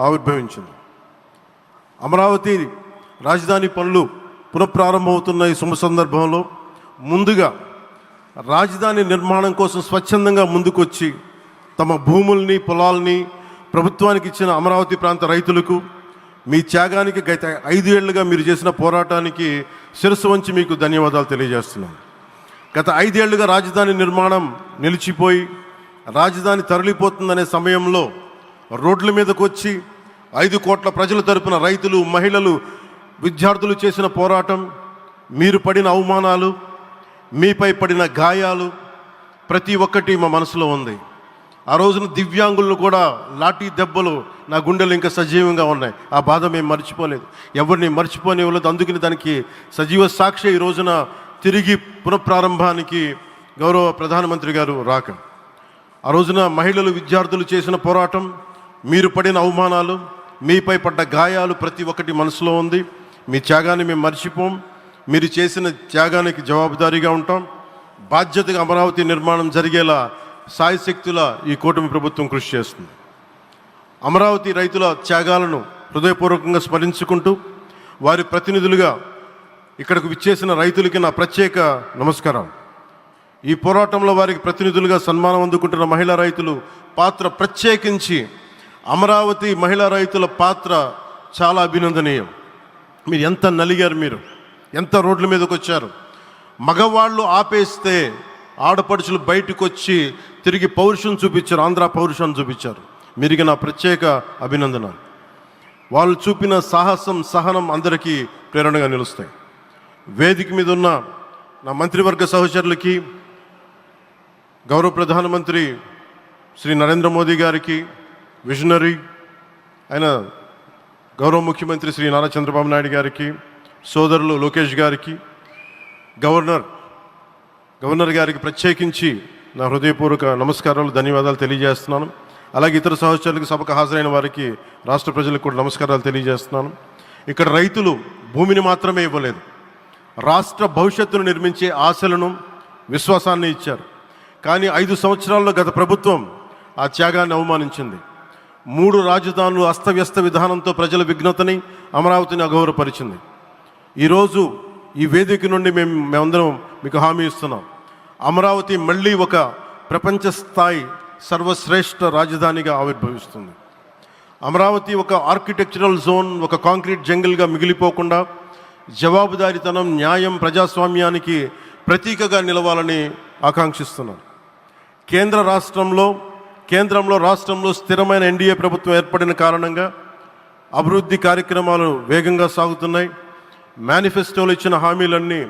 ఆవిర్భవించింది. అమరావతి రాజధాని పనులు పునఃప్రారంభమవుతున్న ఈ శుభ సందర్భంలో ముందుగా రాజధాని నిర్మాణం కోసం స్వచ్ఛందంగా ముందుకొచ్చి తమ భూముల్ని పొలాల్ని ప్రభుత్వానికి ఇచ్చిన అమరావతి ప్రాంత రైతులకు మీ త్యాగానికి గత ఐదు ఏళ్ళుగా మీరు చేసిన పోరాటానికి శిరస్సు వంచి మీకు ధన్యవాదాలు తెలియజేస్తున్నాను. గత ఐదేళ్ళుగా రాజధాని నిర్మాణం నిలిచిపోయి రాజధాని తరలిపోతుందనే సమయంలో రోడ్ల మీదకు వచ్చి ఐదు కోట్ల ప్రజల తరపున రైతులు మహిళలు విద్యార్థులు చేసిన పోరాటం మీరు పడిన అవమానాలు మీపై పడిన గాయాలు ప్రతి ఒక్కటి మా మనసులో ఉంది. ఆ రోజున దివ్యాంగులను కూడా లాఠీ దెబ్బలు నా గుండెలు ఇంకా సజీవంగా ఉన్నాయి. ఆ బాధ మేము మర్చిపోలేదు. ఎవరిని మర్చిపోనివ్వలేదు. అందుకని దానికి సజీవ సాక్షి ఈ రోజున తిరిగి పునఃప్రారంభానికి గౌరవ ప్రధానమంత్రి గారు రాక. ఆ రోజున మహిళలు విద్యార్థులు చేసిన పోరాటం మీరు పడిన అవమానాలు మీపై పడ్డ గాయాలు ప్రతి ఒక్కటి మనసులో ఉంది. మీ త్యాగాన్ని మేము మర్చిపోం. మీరు చేసిన త్యాగానికి జవాబుదారీగా ఉంటాం. బాధ్యతగా అమరావతి నిర్మాణం జరిగేలా సాయశక్తుల ఈ కూటమి ప్రభుత్వం కృషి చేస్తుంది. అమరావతి రైతుల త్యాగాలను హృదయపూర్వకంగా స్మరించుకుంటూ వారి ప్రతినిధులుగా ఇక్కడకు విచ్చేసిన రైతులకి నా ప్రత్యేక నమస్కారం ఈ పోరాటంలో వారికి ప్రతినిధులుగా సన్మానం అందుకుంటున్న మహిళా రైతులు పాత్ర ప్రత్యేకించి అమరావతి మహిళా రైతుల పాత్ర చాలా అభినందనీయం. మీరు ఎంత నలిగారు మీరు. ఎంత రోడ్ల మీదకి వచ్చారు. మగవాళ్ళు ఆపేస్తే ఆడపడుచులు బయటకు వచ్చి తిరిగి పౌరుషం చూపించారు ఆంధ్ర పౌరుషాన్ని చూపించారు. మీరికి నా ప్రత్యేక అభినందన. వాళ్ళు చూపిన సాహసం సహనం అందరికీ ప్రేరణగా నిలుస్తాయి. వేదిక మీద ఉన్న నా మంత్రివర్గ సహచరులకి గౌరవ ప్రధానమంత్రి శ్రీ నరేంద్ర మోదీ గారికి విజనరీ ఆయన గౌరవ ముఖ్యమంత్రి శ్రీ నారా చంద్రబాబు నాయుడు గారికి సోదరులు లోకేష్ గారికి గవర్నర్ గవర్నర్ గారికి ప్రత్యేకించి నా హృదయపూర్వక నమస్కారాలు ధన్యవాదాలు తెలియజేస్తున్నాను. అలాగే ఇతర సహచరులకు సభకు హాజరైన వారికి రాష్ట్ర ప్రజలకు కూడా నమస్కారాలు తెలియజేస్తున్నాను. ఇక్కడ రైతులు భూమిని మాత్రమే ఇవ్వలేదు. రాష్ట్ర భవిష్యత్తును నిర్మించే ఆశలను విశ్వాసాన్ని ఇచ్చారు. కానీ ఐదు సంవత్సరాల్లో గత ప్రభుత్వం ఆ త్యాగాన్ని అవమానించింది. మూడు రాజధానులు అస్తవ్యస్త విధానంతో ప్రజల విఘ్నతని అమరావతిని అగౌరవపరిచింది ఈరోజు ఈ వేదిక నుండి మేము మేమందరం మీకు హామీ ఇస్తున్నాం. అమరావతి మళ్ళీ ఒక ప్రపంచ స్థాయి సర్వశ్రేష్ఠ రాజధానిగా ఆవిర్భవిస్తుంది. అమరావతి ఒక ఆర్కిటెక్చరల్ జోన్ ఒక కాంక్రీట్ జంగిల్గా మిగిలిపోకుండా జవాబుదారీతనం న్యాయం ప్రజాస్వామ్యానికి ప్రతీకగా నిలవాలని ఆకాంక్షిస్తున్నాను కేంద్ర రాష్ట్రంలో కేంద్రంలో రాష్ట్రంలో స్థిరమైన ఎన్డీఏ ప్రభుత్వం ఏర్పడిన కారణంగా అభివృద్ధి కార్యక్రమాలు వేగంగా సాగుతున్నాయి. మేనిఫెస్టోలో ఇచ్చిన హామీలన్నీ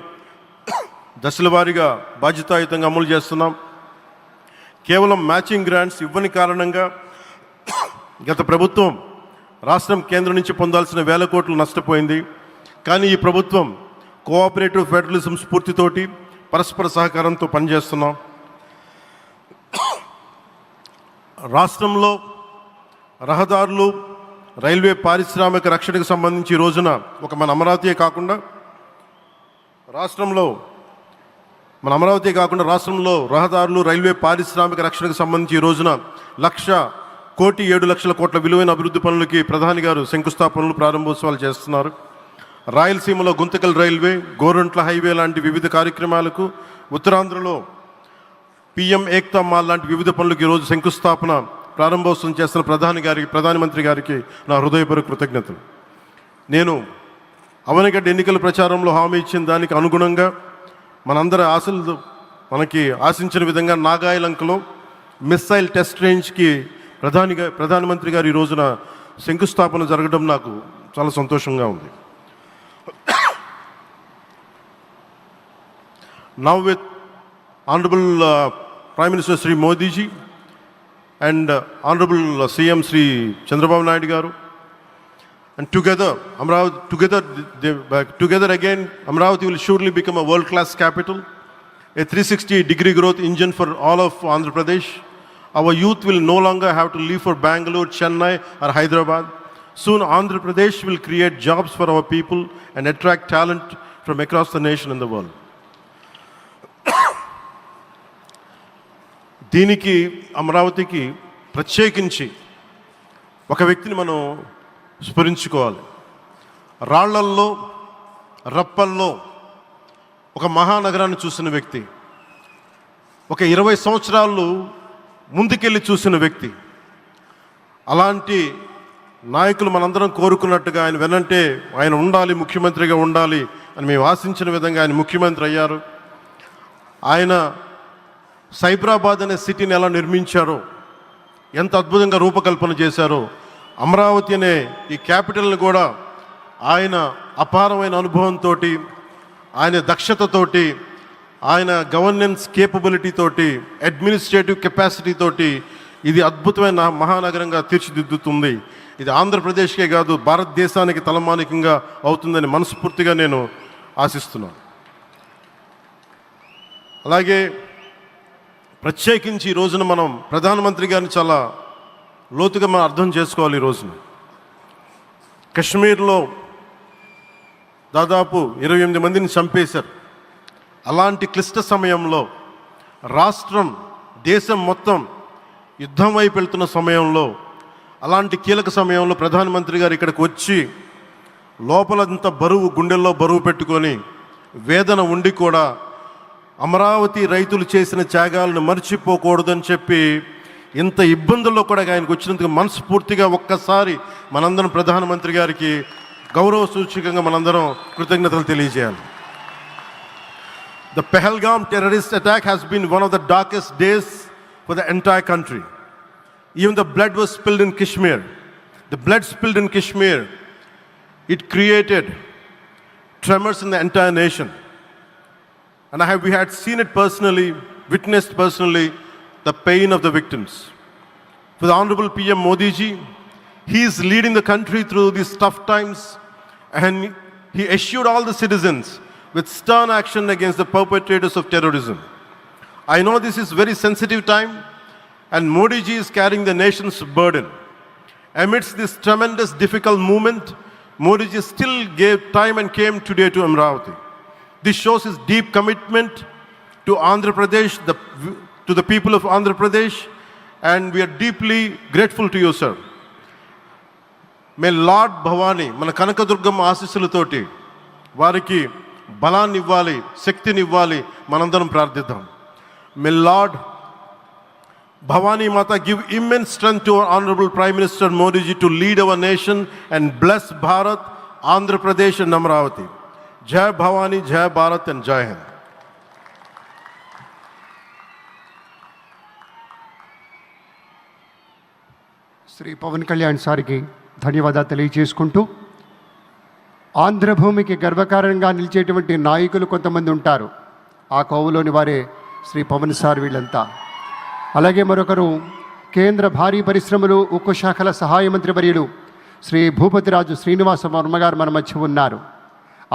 దశల వారీగా బాధ్యతాయుతంగా అమలు చేస్తున్నాం. కేవలం మ్యాచింగ్ గ్రాంట్స్ ఇవ్వని కారణంగా గత ప్రభుత్వం రాష్ట్రం కేంద్రం నుంచి పొందాల్సిన వేల కోట్లు నష్టపోయింది. కానీ ఈ ప్రభుత్వం కోఆపరేటివ్ ఫెడరలిజం స్ఫూర్తితోటి పరస్పర సహకారంతో పనిచేస్తున్నాం. రాష్ట్రంలో రహదారులు రైల్వే పారిశ్రామిక రక్షణకు సంబంధించి ఈ రోజున ఒక మన అమరావతియే కాకుండా రాష్ట్రంలో మన అమరావతి కాకుండా రాష్ట్రంలో రహదారులు రైల్వే పారిశ్రామిక రక్షణకు సంబంధించి ఈ రోజున లక్ష కోటి ఏడు లక్షల కోట్ల విలువైన అభివృద్ధి పనులకి ప్రధాని గారు శంకుస్థాపనలు ప్రారంభోత్సవాలు చేస్తున్నారు. రాయలసీమలో గుంతకల్ రైల్వే గోరంట్ల హైవే లాంటి వివిధ కార్యక్రమాలకు ఉత్తరాంధ్రలో పిఎం ఏక్తా మాల్ లాంటి వివిధ పనులకు ఈరోజు శంకుస్థాపన ప్రారంభోత్సవం చేస్తున్న ప్రధాని గారికి ప్రధానమంత్రి గారికి నా హృదయపూర్వక కృతజ్ఞతలు. నేను అవనగడ్డ ఎన్నికల ప్రచారంలో హామీ ఇచ్చిన దానికి అనుగుణంగా మనందరి ఆశలు మనకి ఆశించిన విధంగా నాగాయలంకలో మిస్సైల్ టెస్ట్ రేంజ్కి ప్రధానిగా ప్రధానమంత్రి గారు ఈ రోజున శంకుస్థాపన జరగడం నాకు చాలా సంతోషంగా ఉంది. Now with honorable prime minister sri modi ji and uh, honorable uh, cm sri chandrababu naidu garu. And together amravati together they, uh, together again amravati will surely become a world class capital a 360 degree growth engine for all of andhra pradesh. Our youth will no longer have to leave for bangalore chennai or hyderabad. Soon andhra pradesh will create jobs for our people and attract talent from across the nation and the world దీనికి అమరావతికి ప్రత్యేకించి ఒక వ్యక్తిని మనం స్మరించుకోవాలి. రాళ్ళల్లో రప్పల్లో ఒక మహానగరాన్ని చూసిన వ్యక్తి ఒక ఇరవై సంవత్సరాలు ముందుకెళ్ళి చూసిన వ్యక్తి అలాంటి నాయకులు మనందరం కోరుకున్నట్టుగా ఆయన వెనంటే ఆయన ఉండాలి ముఖ్యమంత్రిగా ఉండాలి అని మేము ఆశించిన విధంగా ఆయన ముఖ్యమంత్రి అయ్యారు. ఆయన సైబరాబాద్ అనే సిటీని ఎలా నిర్మించారో ఎంత అద్భుతంగా రూపకల్పన చేశారో అమరావతి అనే ఈ క్యాపిటల్ని కూడా ఆయన అపారమైన అనుభవంతో ఆయన దక్షతతోటి ఆయన గవర్నెన్స్ కేపబిలిటీతోటి అడ్మినిస్ట్రేటివ్ కెపాసిటీతోటి ఇది అద్భుతమైన మహానగరంగా తీర్చిదిద్దుతుంది. ఇది ఆంధ్రప్రదేశ్కే కాదు భారతదేశానికి తలమానికంగా అవుతుందని మనస్ఫూర్తిగా నేను ఆశిస్తున్నాను. అలాగే ప్రత్యేకించి ఈ రోజున మనం ప్రధానమంత్రి గారిని చాలా లోతుగా మనం అర్థం చేసుకోవాలి ఈ రోజున. కశ్మీర్లో దాదాపు ఇరవై ఎనిమిది మందిని చంపేశారు. అలాంటి క్లిష్ట సమయంలో రాష్ట్రం దేశం మొత్తం యుద్ధం వైపు వెళ్తున్న సమయంలో అలాంటి కీలక సమయంలో ప్రధానమంత్రి గారు ఇక్కడికి వచ్చి లోపలంత బరువు గుండెల్లో బరువు పెట్టుకొని వేదన ఉండి కూడా అమరావతి రైతులు చేసిన త్యాగాలను మర్చిపోకూడదని చెప్పి ఇంత ఇబ్బందుల్లో కూడా ఆయనకు వచ్చినందుకు మనస్ఫూర్తిగా ఒక్కసారి మనందరం ప్రధానమంత్రి గారికి గౌరవ సూచికంగా మనందరం కృతజ్ఞతలు తెలియజేయాలి. The Pahalgam terrorist attack has been one of the darkest days for the entire country even the blood was spilled in Kashmir the blood spilled in Kashmir it created tremors in the entire nation And I have, we had seen it personally, witnessed personally, the pain of the victims. For the Honorable PM Modi ji, he is leading the country through these tough times and he assured all the citizens with stern action against the perpetrators of terrorism. I know this is very sensitive time and Modi ji is carrying the nation's burden. Amidst this tremendous difficult moment, Modi ji still gave time and came today to Amravati. This shows his deep commitment to Andhra Pradesh, the, to the people of Andhra Pradesh, and we are deeply grateful to you, sir. May lord Bhavani మన కనకదుర్గమ్మ ఆశీస్సులతోటి వారికి బలాన్ని ఇవ్వాలి శక్తిని ఇవ్వాలి మనందరం ప్రార్థిద్దాం may lord Bhavani Mata give immense strength to our honourable prime minister Modiji to lead our nation and bless Bharat Andhra Pradesh and Amaravati Jaya Bhavani Jaya Bharat and జయ హింద్ శ్రీ పవన్ కళ్యాణ్ సార్కి ధన్యవాదాలు తెలియజేసుకుంటూ ఆంధ్రభూమికి గర్వకారణంగా నిలిచేటువంటి నాయకులు కొంతమంది ఉంటారు. ఆ కోవలోని వారే శ్రీ పవన్ సార్ వీళ్ళంతా. అలాగే మరొకరు కేంద్ర భారీ పరిశ్రమలు ఉక్కు శాఖల సహాయ మంత్రి వర్యులు శ్రీ భూపతిరాజు శ్రీనివాస వర్మ గారు మన మధ్య ఉన్నారు.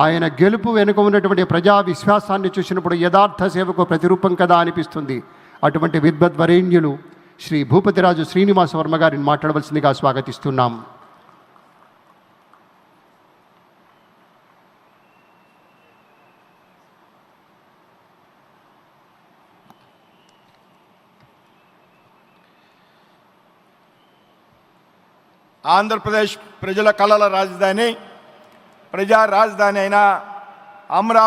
ఆయన గెలుపు వెనుక ఉన్నటువంటి ప్రజా విశ్వాసాన్ని చూసినప్పుడు యథార్థ సేవకు ప్రతిరూపం కదా అనిపిస్తుంది. అటువంటి విద్వద్వరేణ్యులు శ్రీ భూపతిరాజు శ్రీనివాస వర్మ గారిని మాట్లాడవలసిందిగా స్వాగతిస్తున్నాం. ఆంధ్రప్రదేశ్ ప్రజల కళల రాజధాని ప్రజా రాజధాని అయిన అమరావతి